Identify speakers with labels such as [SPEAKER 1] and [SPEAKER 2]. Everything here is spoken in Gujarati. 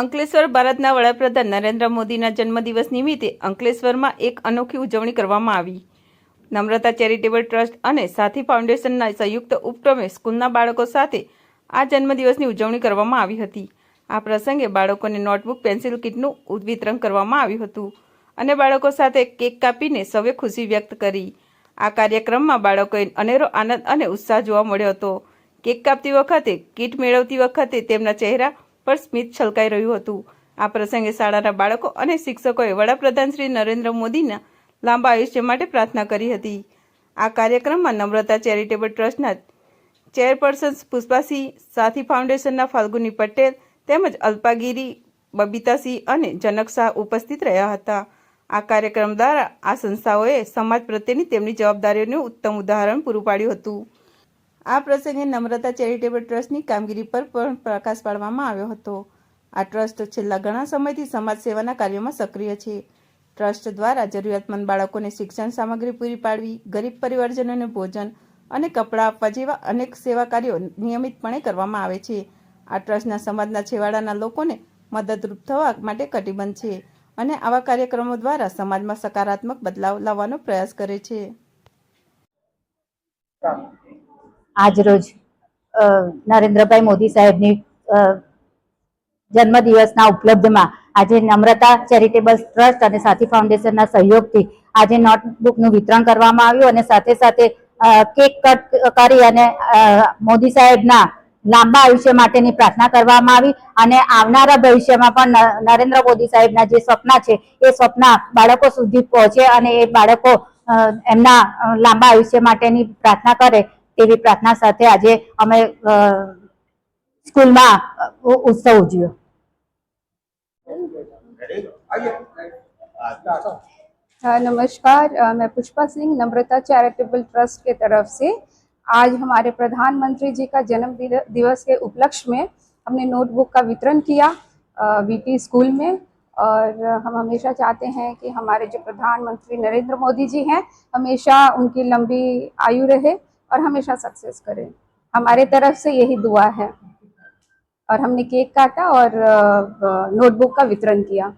[SPEAKER 1] અંકલેશ્વર ભારતના વડાપ્રધાન નરેન્દ્ર મોદીના જન્મદિવસ નિમિત્તે અંકલેશ્વરમાં એક અનોખી ઉજવણી કરવામાં આવી. નમ્રતા ચેરિટેબલ ટ્રસ્ટ અને સાથી ફાઉન્ડેશનના સંયુક્ત ઉપક્રમે સ્કૂલના બાળકો સાથે આ જન્મદિવસની ઉજવણી કરવામાં આવી હતી. આ પ્રસંગે બાળકોને નોટબુક, પેન્સિલ કીટનું વિતરણ કરવામાં આવ્યું હતું અને બાળકો સાથે કેક કાપીને સૌએ ખુશી વ્યક્ત કરી. આ કાર્યક્રમમાં બાળકોએ અનેરો આનંદ અને ઉત્સાહ જોવા મળ્યો હતો. કેક કાપતી વખતે, કીટ મેળવતી વખતે તેમના ચહેરા પર સ્મિત છલકાઈ રહ્યું હતું. આ પ્રસંગે શાળાના બાળકો અને શિક્ષકોએ વડાપ્રધાન શ્રી નરેન્દ્ર મોદીના લાંબા આયુષ્ય માટે પ્રાર્થના કરી હતી. આ કાર્યક્રમમાં નમ્રતા ચેરિટેબલ ટ્રસ્ટના ચેરપર્સન પુષ્પાસિંહ, સાથી ફાઉન્ડેશનના ફાલ્ગુની પટેલ તેમજ અલ્પાગીરી, બબીતાસિંહ અને જનક શાહ ઉપસ્થિત રહ્યા હતા. આ કાર્યક્રમ દ્વારા આ સંસ્થાઓએ સમાજ પ્રત્યેની તેમની જવાબદારીઓનું ઉત્તમ ઉદાહરણ પૂરું પાડ્યું હતું. આ પ્રસંગે નમ્રતા ચેરિટેબલ ટ્રસ્ટની કામગીરી પર પણ પ્રકાશ પાડવામાં આવ્યો હતો. આ ટ્રસ્ટ છેલ્લા ઘણા સમયથી સમાજ સેવાના કાર્યોમાં સક્રિય છે. ટ્રસ્ટ દ્વારા જરૂરિયાતમંદ બાળકોને શિક્ષણ સામગ્રી પૂરી પાડવી, ગરીબ પરિવારજનોને ભોજન અને કપડાં આપવા જેવા અનેક સેવા કાર્યો નિયમિતપણે કરવામાં આવે છે. આ ટ્રસ્ટના સમાજના છેવાડાના લોકોને મદદરૂપ થવા માટે કટિબદ્ધ છે અને આવા કાર્યક્રમો દ્વારા સમાજમાં સકારાત્મક બદલાવ લાવવાનો પ્રયાસ કરે છે.
[SPEAKER 2] આજરોજ નરેન્દ્રભાઈ મોદી સાહેબની જન્મદિવસના ઉપલબ્ધમાં આજે નમ્રતા ચેરિટેબલ ટ્રસ્ટ અને સાથી ફાઉન્ડેશનના સહયોગથી આજે નોટબુકનું વિતરણ કરવામાં આવ્યું અને સાથે સાથે કેક કટ કરી અને મોદી સાહેબના લાંબા આયુષ્ય માટેની પ્રાર્થના કરવામાં આવી અને આવનારા ભવિષ્યમાં પણ નરેન્દ્ર મોદી સાહેબના જે સ્વપ્ન છે, એ સ્વપ્ન બાળકો સુધી પહોંચે અને એ બાળકો એમના લાંબા આયુષ્ય માટેની પ્રાર્થના કરે તેવી પ્રાર્થના સાથે આજે અમે અ, સ્કૂલમાં અ, ઉ- ઉત્સવ ઉજવ્યો
[SPEAKER 3] हाँ, नमस्कार अ, मैं पुष्पा सिंह नम्रता चैरिटेबल ट्रस्ट के तरफ से आज हमारे प्रधानमंत्री जी का जन्म दिव- दिवस के उपलक्ष्य में हमने नोटबुक का वितरण किया वीटी स्कूल में और हम हमेशा चाहते हैं कि हमारे जो प्रधानमंत्री नरेंद्र मोदी जी हैं हमेशा उनकी लंबी आयु रहे और हमेशा सक्सेस करें हमारे तरफ से यही दुआ है और हमने केक काटा और अ, अ, नोटबुक का वितरण किया